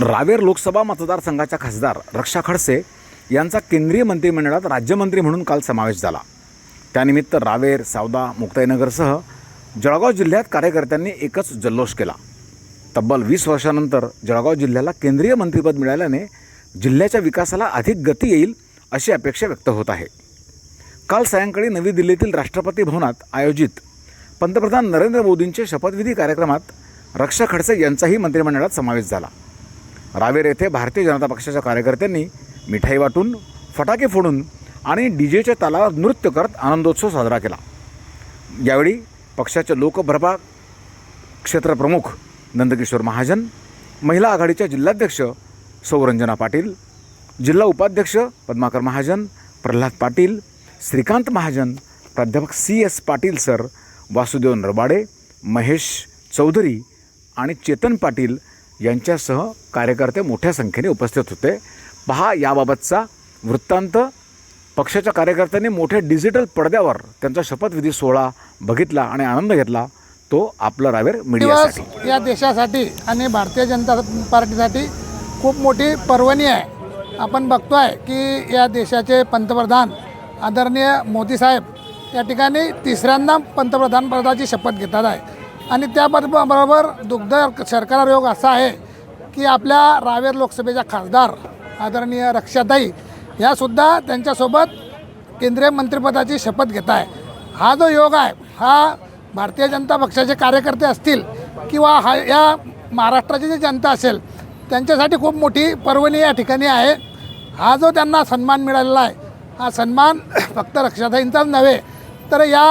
रावेर लोकसभा मतदारसंघाच्या खासदार रक्षा खडसे यांचा केंद्रीय मंत्रिमंडळात राज्यमंत्री म्हणून काल समावेश झाला. त्यानिमित्त रावेर सावदा मुक्ताईनगरसह जळगाव जिल्ह्यात कार्यकर्त्यांनी एकच जल्लोष केला. तब्बल वीस वर्षानंतर जळगाव जिल्ह्याला केंद्रीय मंत्रिपद मिळाल्याने जिल्ह्याच्या विकासाला अधिक गती येईल अशी अपेक्षा व्यक्त होत आहे. काल सायंकाळी नवी दिल्लीतील राष्ट्रपती भवनात आयोजित पंतप्रधान नरेंद्र मोदींचे शपथविधी कार्यक्रमात रक्षा खडसे यांचाही मंत्रिमंडळात समावेश झाला. रावेर येथे भारतीय जनता पक्षाच्या कार्यकर्त्यांनी मिठाई वाटून फटाके फोडून आणि डी जेच्या तालावर नृत्य करत आनंदोत्सव साजरा केला. यावेळी पक्षाचे लोकप्रभाग क्षेत्रप्रमुख नंदकिशोर महाजन महिला आघाडीच्या जिल्हाध्यक्ष सौरंजना पाटील जिल्हा उपाध्यक्ष पद्माकर महाजन प्रल्हाद पाटील श्रीकांत महाजन प्राध्यापक C S Patil sir Vasudev Narbade Mahesh Chaudhari आणि चेतन पाटील यांच्यासह कार्यकर्ते मोठ्या संख्येने उपस्थित होते. पहा याबाबतचा वृत्तांत. पक्षाच्या कार्यकर्त्यांनी मोठ्या डिजिटल पडद्यावर त्यांचा शपथविधी सोहळा बघितला आणि आनंद घेतला. तो आपलं रावेर दिवस मीडियासाठी या देशासाठी आणि भारतीय जनता पार्टीसाठी खूप मोठी पर्वणी आहे. आपण बघतो आहे की या देशाचे पंतप्रधान आदरणीय मोदी साहेब या ठिकाणी तिसऱ्यांदा पंतप्रधान पदाची शपथ घेतात आहे. आणि त्याबरोबर दुग्ध सरकार योग असा आहे की आपल्या रावेर लोकसभेच्या खासदार आदरणीय रक्षाताई यासुद्धा त्यांच्यासोबत केंद्रीय मंत्रिपदाची शपथ घेत आहे. हा जो योग आहे हा भारतीय जनता पक्षाचे कार्यकर्ते असतील किंवा हा या महाराष्ट्राची जी जनता असेल त्यांच्यासाठी खूप मोठी पर्वणी या ठिकाणी आहे. हा जो त्यांना सन्मान मिळालेला आहे हा सन्मान फक्त रक्षाताईंचाच नव्हे तर या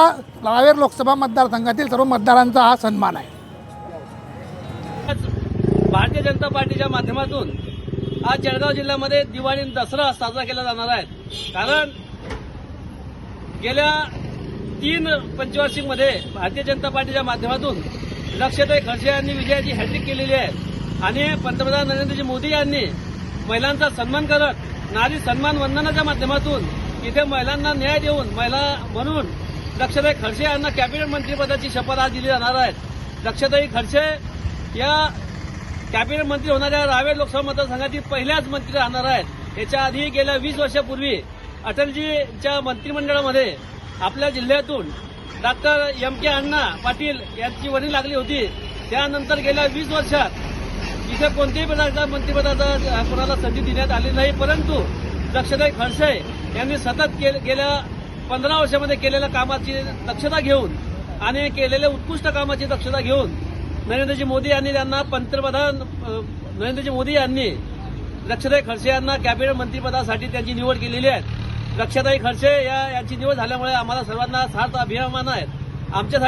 रावेर लोकसभा मतदारसंघातील सर्व मतदारांचा हा सन्मान आहे. भारतीय जनता पार्टीच्या माध्यमातून आज जळगाव जिल्ह्यामध्ये दिवाळी दसरा साजरा केला जाणार आहे. कारण गेल्या तीन पंचवार्षिकमध्ये भारतीय जनता पार्टीच्या माध्यमातून लक्षताई खडसे यांनी विजयाची हॅट्रिक केलेली आहे. आणि पंतप्रधान नरेंद्रजी मोदी यांनी महिलांचा सन्मान करत नारी सन्मान वंदनाच्या माध्यमातून इथे महिलांना न्याय देऊन महिला म्हणून दक्षताई खडसे यांना कॅबिनेट मंत्रीपदाची शपथ आज दिली जाणार आहे. दक्षताई खडसे या कॅबिनेट मंत्री होणाऱ्या रावे लोकसभा मतदारसंघातील पहिल्याच मंत्री राहणार आहेत. याच्या आधी गेल्या वीस वर्षापूर्वी अटलजीच्या मंत्रिमंडळामध्ये आपल्या जिल्ह्यातून doctor M K Anna Patil यांची वडील लागली होती. त्यानंतर गेल्या वीस वर्षात इथे कोणत्याही प्रकारच्या मंत्रिपदाचा कोणाला संधी देण्यात आली नाही. परंतु दक्षताई खडसे यांनी सतत गेल्या पंधरा वर्षामध्ये केलेल्या कामाची दक्षता घेऊन आणि केलेल्या उत्कृष्ट कामाची दक्षता घेऊन नरेंद्रजी मोदी यांनी त्यांना पंतप्रधान नरेंद्रजी मोदी यांनी लक्षताई खडसे यांना कॅबिनेट मंत्रिपदासाठी त्यांची निवड केलेली आहे. लक्षताई खडसे या यांची निवड झाल्यामुळे आम्हाला सर्वांना सार्थ अभिमान आहे. आमच्यासाठी